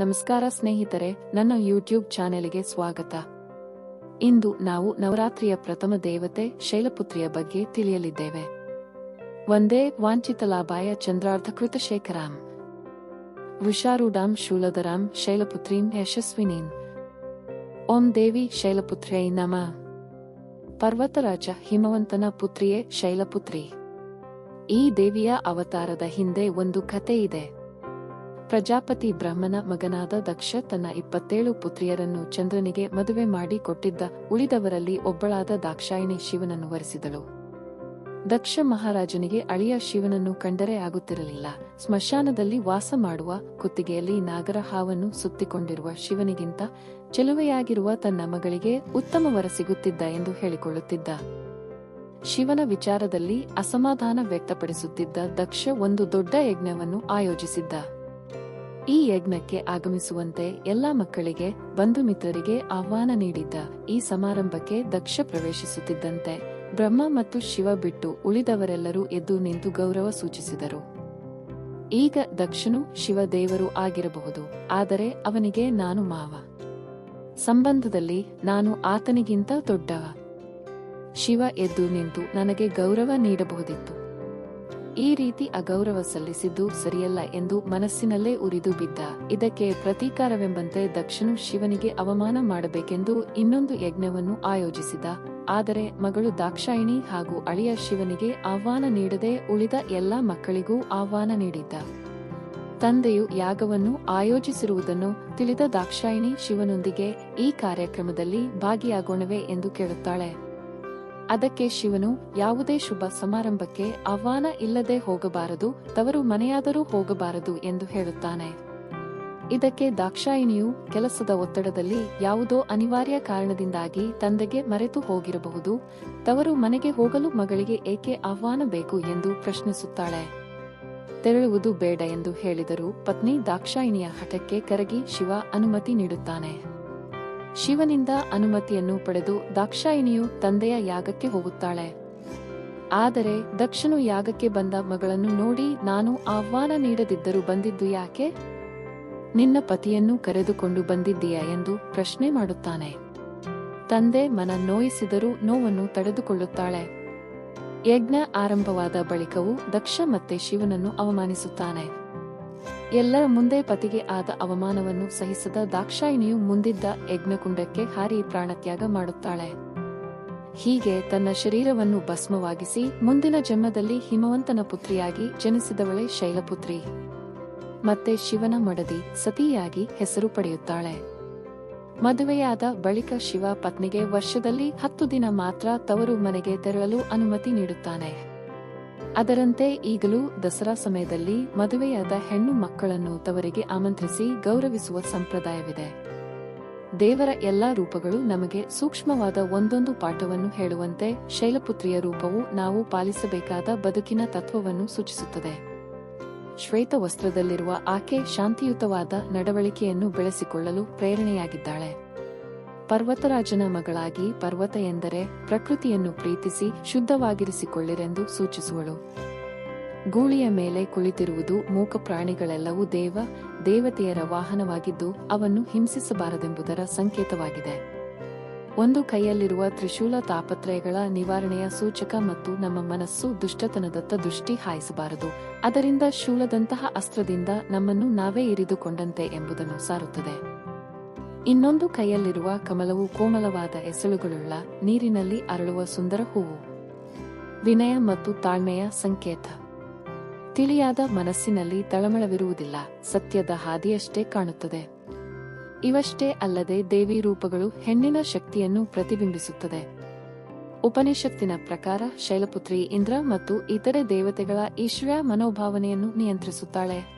ನಮಸ್ಕಾರ ಸ್ನೇಹಿತರೆ, ನನ್ನ ಯೂಟ್ಯೂಬ್ ಚಾನೆಲ್ಗೆ ಸ್ವಾಗತ. ಇಂದು ನಾವು ನವರಾತ್ರಿಯ ಪ್ರಥಮ ದೇವತೆ ಶೈಲಪುತ್ರಿಯ ಬಗ್ಗೆ ತಿಳಿಯಲಿದ್ದೇವೆ. ಒಂದೇ ವಾಂಛಿತಲಾಭಾಯ ಚಂದ್ರಾರ್ಧಕೃತ ಶೇಖರಾಂ. ವೃಷಾರೂಢಾಂ ಶೂಲಧರಾಂ ಶೈಲಪುತ್ರೀಂ ಯಶಸ್ವಿನೀಂ. ಓಂ ದೇವಿ ಶೈಲಪುತ್ರ್ಯೈ ನಮ. ಪರ್ವತರಾಜ ಹಿಮವಂತನ ಪುತ್ರಿಯೇ ಶೈಲಪುತ್ರಿ. ಈ ದೇವಿಯ ಅವತಾರದ ಹಿಂದೆ ಒಂದು ಕಥೆ ಇದೆ ಪ್ರಜಾಪತಿ ಬ್ರಹ್ಮನ ಮಗನಾದ ದಕ್ಷ ತನ್ನ ಇಪ್ಪತ್ತೇಳು ಪುತ್ರಿಯರನ್ನು ಚಂದ್ರನಿಗೆ ಮದುವೆ ಮಾಡಿ ಕೊಟ್ಟಿದ್ದ ಉಳಿದವರಲ್ಲಿ ಒಬ್ಬಳಾದ ದಾಕ್ಷಾಯಿಣಿ ಶಿವನನ್ನು ವರಿಸಿದಳು. ದಕ್ಷ ಮಹಾರಾಜನಿಗೆ ಅಳಿಯ ಶಿವನನ್ನು ಕಂಡರೆ ಆಗುತ್ತಿರಲಿಲ್ಲ. ಸ್ಮಶಾನದಲ್ಲಿ ವಾಸ ಮಾಡುವ ಕುತ್ತಿಗೆಯಲ್ಲಿ ನಾಗರ ಹಾವನ್ನು ಸುತ್ತಿಕೊಂಡಿರುವ ಶಿವನಿಗಿಂತ ಚೆಲುವೆಯಾಗಿರುವ ತನ್ನ ಮಗಳಿಗೆ ಉತ್ತಮ ವರ ಸಿಗುತ್ತಿದ್ದ ಎಂದು ಹೇಳಿಕೊಳ್ಳುತ್ತಿದ್ದ. ಶಿವನ ವಿಚಾರದಲ್ಲಿ ಅಸಮಾಧಾನ ವ್ಯಕ್ತಪಡಿಸುತ್ತಿದ್ದ ದಕ್ಷ ಒಂದು ದೊಡ್ಡ ಯಜ್ಞವನ್ನು ಆಯೋಜಿಸಿದ್ದ. ಈ ಯಜ್ಞಕ್ಕೆ ಆಗಮಿಸುವಂತೆ ಎಲ್ಲಾ ಮಕ್ಕಳಿಗೆ ಬಂಧು ಮಿತ್ರರಿಗೆ ಆಹ್ವಾನ ನೀಡಿದ್ದ ಈ ಸಮಾರಂಭಕ್ಕೆ ದಕ್ಷ ಪ್ರವೇಶಿಸುತ್ತಿದ್ದಂತೆ ಬ್ರಹ್ಮ ಮತ್ತು ಶಿವ ಬಿಟ್ಟು ಉಳಿದವರೆಲ್ಲರೂ ಎದ್ದು ನಿಂತು ಗೌರವ ಸೂಚಿಸಿದರು. ಈಗ ದಕ್ಷನು ಶಿವದೇವರು ಆಗಿರಬಹುದು, ಆದರೆ ಅವನಿಗೆ ನಾನು ಮಾವ. ಸಂಬಂಧದಲ್ಲಿ ನಾನು ಆತನಿಗಿಂತ ದೊಡ್ಡವ. ಶಿವ ಎದ್ದು ನಿಂತು ನನಗೆ ಗೌರವ ನೀಡಬಹುದಿತ್ತು. ಈ ರೀತಿ ಅಗೌರವ ಸಲ್ಲಿಸಿದ್ದು ಸರಿಯಲ್ಲ ಎಂದು ಮನಸ್ಸಿನಲ್ಲೇ ಉರಿದು ಬಿದ್ದ. ಇದಕ್ಕೆ ಪ್ರತೀಕಾರವೆಂಬಂತೆ ದಕ್ಷನು ಶಿವನಿಗೆ ಅವಮಾನ ಮಾಡಬೇಕೆಂದು ಇನ್ನೊಂದು ಯಜ್ಞವನ್ನು ಆಯೋಜಿಸಿದ. ಆದರೆ ಮಗಳು ದಾಕ್ಷಾಯಿಣಿ ಹಾಗೂ ಅಳಿಯ ಶಿವನಿಗೆ ಆಹ್ವಾನ ನೀಡದೆ ಉಳಿದ ಎಲ್ಲಾ ಮಕ್ಕಳಿಗೂ ಆಹ್ವಾನ ನೀಡಿದ್ದ. ತಂದೆಯು ಯಾಗವನ್ನು ಆಯೋಜಿಸಿರುವುದನ್ನು ತಿಳಿದ ದಾಕ್ಷಾಯಿಣಿ ಶಿವನೊಂದಿಗೆ ಈ ಕಾರ್ಯಕ್ರಮದಲ್ಲಿ ಭಾಗಿಯಾಗೋಣವೇ ಎಂದು ಕೇಳುತ್ತಾಳೆ. ಅದಕ್ಕೆ ಶಿವನು, ಯಾವುದೇ ಶುಭ ಸಮಾರಂಭಕ್ಕೆ ಆಹ್ವಾನ ಇಲ್ಲದೆ ಹೋಗಬಾರದು, ತವರು ಮನೆಯಾದರೂ ಹೋಗಬಾರದು ಎಂದು ಹೇಳುತ್ತಾನೆ. ಇದಕ್ಕೆ ದಾಕ್ಷಾಯಿಣಿಯು ಕೆಲಸದ ಒತ್ತಡದಲ್ಲಿ ಯಾವುದೋ ಅನಿವಾರ್ಯ ಕಾರಣದಿಂದಾಗಿ ತಂದೆಗೆ ಮರೆತು ಹೋಗಿರಬಹುದು, ತವರು ಮನೆಗೆ ಹೋಗಲು ಮಗಳಿಗೆ ಏಕೆ ಆಹ್ವಾನ ಬೇಕು ಎಂದು ಪ್ರಶ್ನಿಸುತ್ತಾಳೆ. ತೆರಳುವುದು ಬೇಡ ಎಂದು ಹೇಳಿದರು ಪತ್ನಿ ದಾಕ್ಷಾಯಿಣಿಯ ಹಠಕ್ಕೆ ಕರಗಿ ಶಿವ ಅನುಮತಿ ನೀಡುತ್ತಾನೆ. ಶಿವನಿಂದ ಅನುಮತಿಯನ್ನು ಪಡೆದು ದಾಕ್ಷಾಯಿಣಿಯು ತಂದೆಯ ಯಾಗಕ್ಕೆ ಹೋಗುತ್ತಾಳೆ. ಆದರೆ ದಕ್ಷನು ಯಾಗಕ್ಕೆ ಬಂದ ಮಗಳನ್ನು ನೋಡಿ ನಾನು ಆಹ್ವಾನ ನೀಡದಿದ್ದರೂ ಬಂದಿದ್ದು ಯಾಕೆ? ನಿನ್ನ ಪತಿಯನ್ನು ಕರೆದುಕೊಂಡು ಬಂದಿದ್ದೀಯಾ ಎಂದು ಪ್ರಶ್ನೆ ಮಾಡುತ್ತಾನೆ. ತಂದೆ ಮನ ನೋಯಿಸಿದರೂ ನೋವನ್ನು ತಡೆದುಕೊಳ್ಳುತ್ತಾಳೆ. ಯಜ್ಞ ಆರಂಭವಾದ ಬಳಿಕವೂ ದಕ್ಷ ಮತ್ತೆ ಶಿವನನ್ನು ಅವಮಾನಿಸುತ್ತಾನೆ. ಎಲ್ಲರ ಮುಂದೆ ಪತಿಗೆ ಆದ ಅವಮಾನವನ್ನು ಸಹಿಸದ ದಾಕ್ಷಾಯಿಣಿಯು ಮುಂದಿದ್ದ ಯಜ್ಞಕುಂಡಕ್ಕೆ ಹಾರಿ ಪ್ರಾಣತ್ಯಾಗ ಮಾಡುತ್ತಾಳೆ. ಹೀಗೆ ತನ್ನ ಶರೀರವನ್ನು ಭಸ್ಮವಾಗಿಸಿ ಮುಂದಿನ ಜನ್ಮದಲ್ಲಿ ಹಿಮವಂತನ ಪುತ್ರಿಯಾಗಿ ಜನಿಸಿದವಳೆ ಶೈಲಪುತ್ರಿ. ಮತ್ತೆ ಶಿವನ ಮಡದಿ ಸತಿಯಾಗಿ ಹೆಸರು ಪಡೆಯುತ್ತಾಳೆ. ಮದುವೆಯಾದ ಬಳಿಕ ಶಿವ ಪತ್ನಿಗೆ ವರ್ಷದಲ್ಲಿ ಹತ್ತು ದಿನ ಮಾತ್ರ ತವರು ಮನೆಗೆ ತೆರಳಲು ಅನುಮತಿ ನೀಡುತ್ತಾನೆ. ಅದರಂತೆ ಈಗಲೂ ದಸರಾ ಸಮಯದಲ್ಲಿ ಮದುವೆಯಾದ ಹೆಣ್ಣು ಮಕ್ಕಳನ್ನು ತವರಿಗೆ ಆಮಂತ್ರಿಸಿ ಗೌರವಿಸುವ ಸಂಪ್ರದಾಯವಿದೆ. ದೇವರ ಎಲ್ಲಾ ರೂಪಗಳು ನಮಗೆ ಸೂಕ್ಷ್ಮವಾದ ಒಂದೊಂದು ಪಾಠವನ್ನು ಹೇಳುವಂತೆ ಶೈಲಪುತ್ರಿಯ ರೂಪವು ನಾವು ಪಾಲಿಸಬೇಕಾದ ಬದುಕಿನ ತತ್ವವನ್ನು ಸೂಚಿಸುತ್ತದೆ. ಶ್ವೇತ ವಸ್ತ್ರದಲ್ಲಿರುವ ಆಕೆ ಶಾಂತಿಯುತವಾದ ನಡವಳಿಕೆಯನ್ನು ಬೆಳೆಸಿಕೊಳ್ಳಲು ಪ್ರೇರಣೆಯಾಗಿದ್ದಾಳೆ. ಪರ್ವತರಾಜನ ಮಗಳಾಗಿ ಪರ್ವತ ಎಂದರೆ ಪ್ರಕೃತಿಯನ್ನು ಪ್ರೀತಿಸಿ ಶುದ್ಧವಾಗಿರಿಸಿಕೊಳ್ಳಿರೆಂದು ಸೂಚಿಸುವಳು. ಗೂಳಿಯ ಮೇಲೆ ಕುಳಿತಿರುವುದು ಮೂಕ ಪ್ರಾಣಿಗಳೆಲ್ಲವೂ ದೇವ, ದೇವತೆಯರ ವಾಹನವಾಗಿದ್ದು ಅವನ್ನು ಹಿಂಸಿಸಬಾರದೆಂಬುದರ ಸಂಕೇತವಾಗಿದೆ. ಒಂದು ಕೈಯಲ್ಲಿರುವ ತ್ರಿಶೂಲ ತಾಪತ್ರಯಗಳ ನಿವಾರಣೆಯ ಸೂಚಕ ಮತ್ತು ನಮ್ಮ ಮನಸ್ಸು ದುಷ್ಟತನದತ್ತ ದೃಷ್ಟಿ ಹಾಯಿಸಬಾರದು. ಅದರಿಂದ ಶೂಲದಂತಹ ಅಸ್ತ್ರದಿಂದ ನಮ್ಮನ್ನು ನಾವೇ ಇರಿದುಕೊಂಡಂತೆ ಎಂಬುದನ್ನು ಸಾರುತ್ತದೆ. ಇನ್ನೊಂದು ಕೈಯಲ್ಲಿರುವ ಕಮಲವು ಕೋಮಲವಾದ ಎಸಳುಗಳುಳ್ಳ ನೀರಿನಲ್ಲಿ ಅರಳುವ ಸುಂದರ ಹೂವು. ವಿನಯ ಮತ್ತು ತಾಳ್ಮೆಯ ಸಂಕೇತ. ತಿಳಿಯಾದ ಮನಸ್ಸಿನಲ್ಲಿ ತಳಮಳವಿರುವುದಿಲ್ಲ, ಸತ್ಯದ ಹಾದಿಯಷ್ಟೇ ಕಾಣುತ್ತದೆ. ಇವಷ್ಟೇ ಅಲ್ಲದೆ ದೇವಿ ರೂಪಗಳು ಹೆಣ್ಣಿನ ಶಕ್ತಿಯನ್ನು ಪ್ರತಿಬಿಂಬಿಸುತ್ತದೆ. ಉಪನಿಷತ್ತಿನ ಪ್ರಕಾರ ಶೈಲಪುತ್ರಿ ಇಂದ್ರ ಮತ್ತು ಇತರೆ ದೇವತೆಗಳ ಈಶ್ವರ ಮನೋಭಾವನೆಯನ್ನು ನಿಯಂತ್ರಿಸುತ್ತಾಳೆ.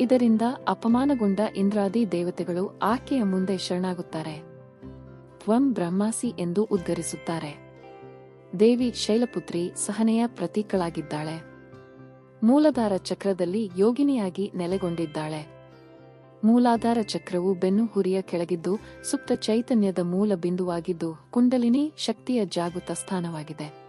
ಇದರಿಂದ ಅಪಮಾನಗೊಂಡ ಇಂದ್ರಾದಿ ದೇವತೆಗಳು ಆಕೆಯ ಮುಂದೆ ಶರಣಾಗುತ್ತಾರೆ. ತ್ವಂ ಬ್ರಹ್ಮಾಸಿ ಎಂದು ಉದ್ಗರಿಸುತ್ತಾರೆ. ದೇವಿ ಶೈಲಪುತ್ರಿ ಸಹನೆಯ ಪ್ರತೀಕಳಾಗಿದ್ದಾಳೆ. ಮೂಲಾಧಾರ ಚಕ್ರದಲ್ಲಿ ಯೋಗಿನಿಯಾಗಿ ನೆಲೆಗೊಂಡಿದ್ದಾಳೆ. ಮೂಲಾಧಾರ ಚಕ್ರವು ಬೆನ್ನು ಹುರಿಯ ಕೆಳಗಿದ್ದು ಸುಪ್ತ ಚೈತನ್ಯದ ಮೂಲ ಬಿಂದುವಾಗಿದ್ದು, ಕುಂಡಲಿನಿ ಶಕ್ತಿಯ ಜಾಗೃತ ಸ್ಥಾನವಾಗಿದೆ.